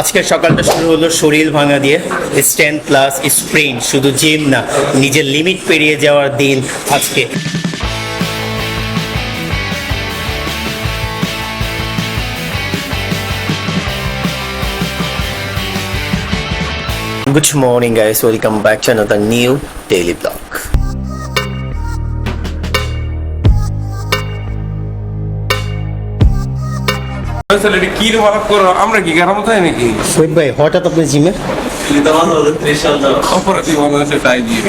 আজকের সকালটা শুরু হলো শরীর ভাঙা দিয়ে। স্ট্যান্ড প্লাস স্প্রিন্ট শুধু জিম না নিজের লিমিট পেরিয়ে যাওয়ার দিন আজকে। Good morning guys, welcome back to another new daily vlog. কি মারাপ করো? আমরা কি গেরাম তাই নাকি? শহীদ ভাই হঠাৎ আপনি জিমে? অপরাধী মনে হচ্ছে তাই দিয়ে।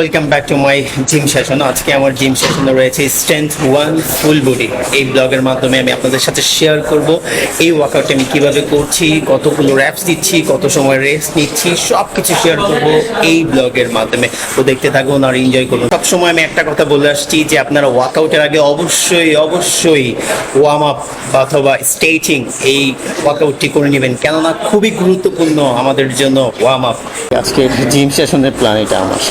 Welcome back to my gym session আজকে আমার জিম সেশনে রয়েছে স্ট্রেংথ ওয়ান ফুল বডি এই ব্লগের মাধ্যমে আমি আপনাদের সাথে শেয়ার করব এই ওয়ার্কআউটটা আমি কীভাবে করছি, কতগুলো র্যাপস দিচ্ছি, কত সময় রেস্ট নিচ্ছি সব কিছু শেয়ার করব এই ব্লগের মাধ্যমে। তো দেখতে থাকুন আর এনজয় করুন। সবসময় আমি একটা কথা বলে আসছি যে আপনারা ওয়ার্কআউটের আগে অবশ্যই অবশ্যই ওয়ার্ম আপ অথবা স্টেচিং এই ওয়ার্কআউটটি করে নেবেন। কেননা খুবই গুরুত্বপূর্ণ আমাদের জন্য ওয়ার্ম আপ আজকে জিম সেশনের প্ল্যান এটা আমার।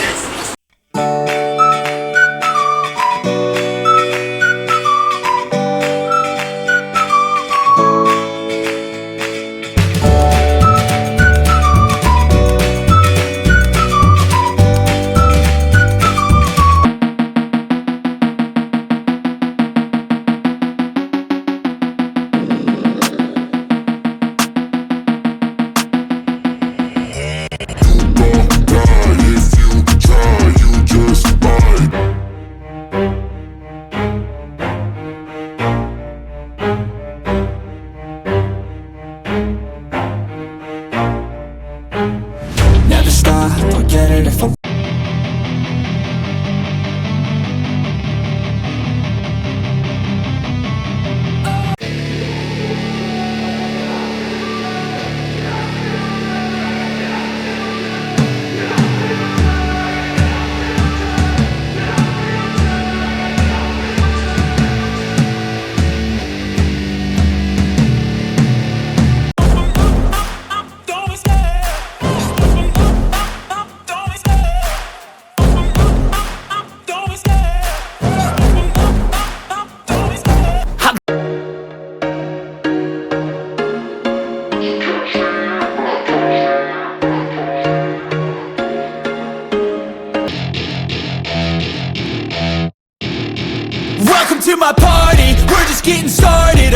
get it. If I'm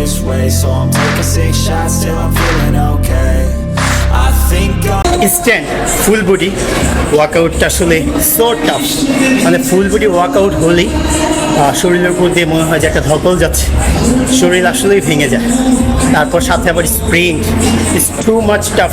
this way, So I'm taking six shots till I'm feeling okay. Stand full body ওয়ার্কআউটটা আসলে সো টাফ মানে ফুল বডি ওয়ার্কআউট হলেই শরীরের উপর দিয়ে মনে হয় যে একটা ধকল যাচ্ছে। শরীর আসলেই ভেঙে যায়। তারপর সাথে আবার spring is too much tough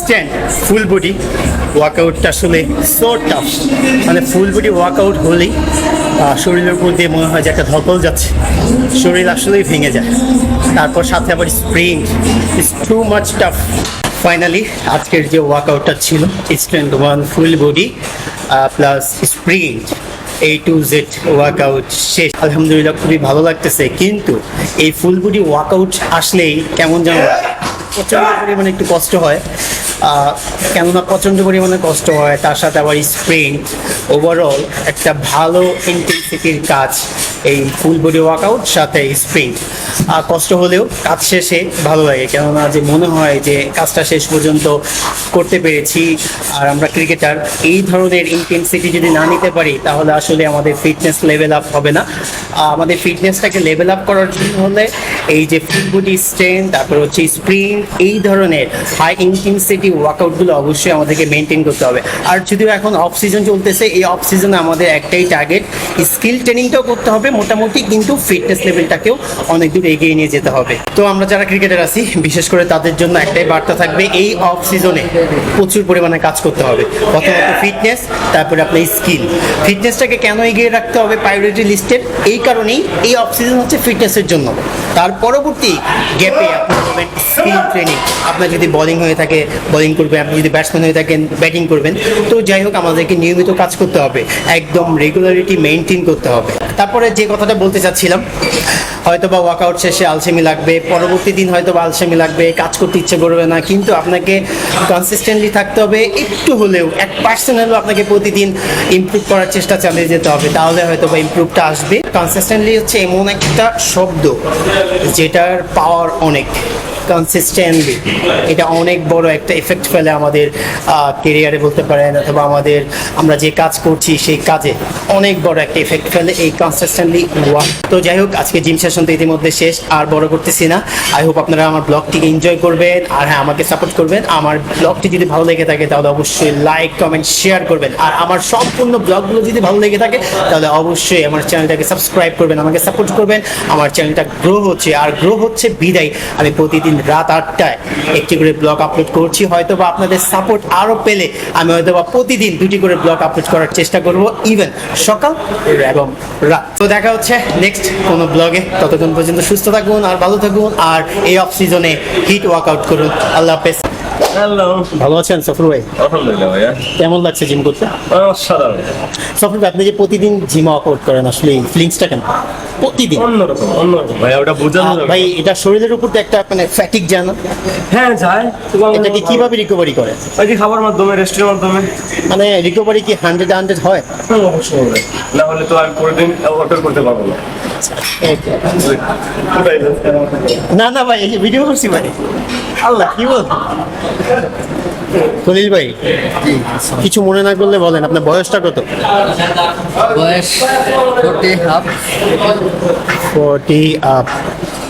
stand full body ওয়ার্কআউটটা আসলে সো টাফ মানে ফুল বডি ওয়ার্কআউট হলেই শরীরের উপর দিয়ে মনে হয় যে একটা ধকল যাচ্ছে। শরীর আসলেই ভেঙে যায়। তারপর সাথে আবার spring is too much tough finally আজকের যে ওয়ার্কআউটটা ছিল strength one full body plus sprint A to Z workout শেষ। আলহামদুলিল্লাহ, খুবই ভালো লাগতেছে। কিন্তু এই ফুল বডি ওয়ার্কআউট আসলেই কেমন যেন প্রচণ্ড পরিমাণে একটু কষ্ট হয়। কেননা প্রচণ্ড পরিমাণে কষ্ট হয়, তার সাথে আবার স্প্রিন্ট ওভারঅল একটা ভালো ইন্টেন্সিটির কাজ এই ফুল বডি ওয়ার্কআউট সাথে স্প্রিন্ট কষ্ট হলেও কাজ শেষে ভালো লাগে, কেননা যে মনে হয় যে কাজটা শেষ পর্যন্ত করতে পেরেছি। আর আমরা ক্রিকেটার এই ধরনের ইন্টেন্সিটি যদি না নিতে পারি, তাহলে আসলে আমাদের ফিটনেস লেভেল আপ হবে না। আমাদের ফিটনেসটাকে লেভেল আপ করার জন্য হলে এই যে ফুল বডি স্ট্রেন তারপর হচ্ছে স্প্রিন্ট এই ধরনের হাই ইন্টেন্সিটি ওয়ার্কআউটগুলো অবশ্যই আমাদেরকে মেনটেন করতে হবে। আর যদিও এখন অফ সিজন চলতেছে, এই অফ সিজনে আমাদের একটাই টার্গেট স্কিল ট্রেনিংটাও করতে হবে মোটামুটি, কিন্তু ফিটনেস লেভেলটাকেও অনেক দূর এগিয়ে নিয়ে যেতে হবে। তো আমরা যারা ক্রিকেটার আছি, বিশেষ করে তাদের জন্য একটাই বার্তা থাকবে, এই অফ সিজনে প্রচুর পরিমাণে কাজ করতে হবে। প্রথমত ফিটনেস তারপরে আপনার স্কিল ফিটনেসটাকে কেন এগিয়ে রাখতে হবে প্রায়োরিটি লিস্টের এই কারণেই এই অফ সিজন হচ্ছে ফিটনেসের জন্য। তার পরবর্তী গ্যাপে আপনি স্কিল ট্রেনিং আপনার যদি বোলিং হয়ে থাকে বোলিং করবেন আপনি যদি ব্যাটসম্যান হয়ে থাকেন ব্যাটিং করবেন। তো যাই হোক, আমাদেরকে নিয়মিত কাজ করতে হবে। একদম রেগুলারিটি মেনটেন করতে হবে। তারপরে যে কথাটা বলতে চাচ্ছিলাম হয়তো বা ওয়ার্কআউট শেষে আলসেমি লাগবে, পরবর্তী দিন হয়তো বা আলসেমি লাগবে, কাজ করতে ইচ্ছে করবে না, কিন্তু আপনাকে কনসিস্টেন্টলি থাকতে হবে। একটু হলেও, এক পার্সেন্ট হলেও আপনাকে প্রতিদিন ইমপ্রুভ করার চেষ্টা চালিয়ে যেতে হবে। তাহলে হয়তো বা ইমপ্রুভটা আসবে। কনসিস্টেন্টলি হচ্ছে এমন একটা শব্দ, যেটার পাওয়ার অনেক। কনসিস্টেন্টলি এটা অনেক বড় একটা এফেক্ট ফেলে আমাদের কেরিয়ারে বলতে পারেন অথবা আমাদের, আমরা যে কাজ করছি সেই কাজে অনেক বড় একটা এফেক্ট ফেলে এই কনসিস্টেন্টলি ওয়ার্ক তো যাই হোক, আজকে জিম সেশন তো ইতিমধ্যে শেষ, আর বড় করতেছি না। আই হোপ আপনারা আমার ব্লগটিকে এনজয় করবেন, আর হ্যাঁ আমাকে সাপোর্ট করবেন। আমার ব্লগটি যদি ভালো লেগে থাকে, তাহলে অবশ্যই লাইক কমেন্ট শেয়ার করবেন। আর আমার সম্পূর্ণ ব্লগগুলো যদি ভালো লেগে থাকে, তাহলে অবশ্যই আমার চ্যানেলটাকে সাবস্ক্রাইব করবেন, আমাকে সাপোর্ট করবেন। আমার চ্যানেলটা গ্রো হচ্ছে, আর গ্রো হচ্ছে বিদায়। আমি প্রতিদিন রাত আটটায় একটি করে ব্লগ আপলোড করছি। হয়তো বা আপনাদের সাপোর্ট আরও পেলে আমি হয়তো বা প্রতিদিন দুটি করে ব্লগ আপলোড করার চেষ্টা করব ইভেন সকাল এবং রাত। তো দেখা হচ্ছে নেক্সট কোনো ব্লগে ততক্ষণ পর্যন্ত সুস্থ থাকুন আর ভালো থাকুন আর এই অফ সিজনে হিট ওয়ার্কআউট করুন। আল্লাহ হাফেজ। হ্যালো ভালো আছেন সফর ভাই? আলহামদুলিল্লাহ ভাইয়া। কেমন লাগছে জিম করতে? অসাধারণ সফর ভাই আপনি যে প্রতিদিন জিম ওয়ার্কআউট করেন আসলে ফিলিংসটা কেন প্রতিদিন? অন্যরকম অন্যরকম। ভাইয়া ওটা বোঝানো যাবে ভাই এটা শরীরের উপর তো একটা মানে ফ্যাটিক জানা? হ্যাঁ যায়। এটাকে কীভাবে রিকভারি করে? ওই যে খাবার মাধ্যমে রেস্টের মাধ্যমে। মানে রিকভারি কি হান্ড্রেড হান্ড্রেড হয়? অবশ্যই না হলে তো আমি পরের দিন অর্ডার করতে পারব না। না না ভাই ভিডিও করছি ভাই। আল্লাহ কি বল? খলিল ভাই কিছু মনে না করলে বলেন আপনার বয়সটা কত? বয়স ফোর্টি আপ ফোরটি আপ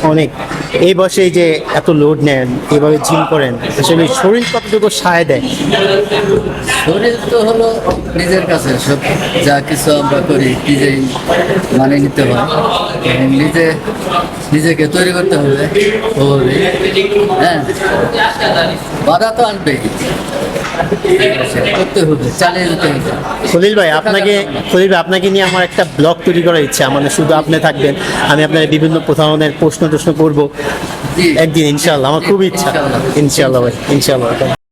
অনেক। এই বয়সে যে এত লোড নেন, এভাবে জিম করেন, আসলে শরীর কতটুকু সায় দেয়? শরীর তো হলো নিজের কাছে, সব যা কিছু আমরা করি নিজেই মানে নিতে হয়। নিজে, নিজেকে তৈরি করতে হবে। হ্যাঁ বাধা তো আনবেই। করতে হবে চালিয়ে যেতে হবে। খলিল ভাই আপনাকে খলিল ভাই আপনাকে নিয়ে আমার একটা ব্লগ তৈরি করার ইচ্ছা মানে শুধু আপনি থাকবেন আমি আপনার বিভিন্ন ধরনের প্রশ্ন টশ্ন করব একদিন ইনশাল্লাহ আমার খুব ইচ্ছা। ইনশাল্লাহ ভাই ইনশাল্লাহ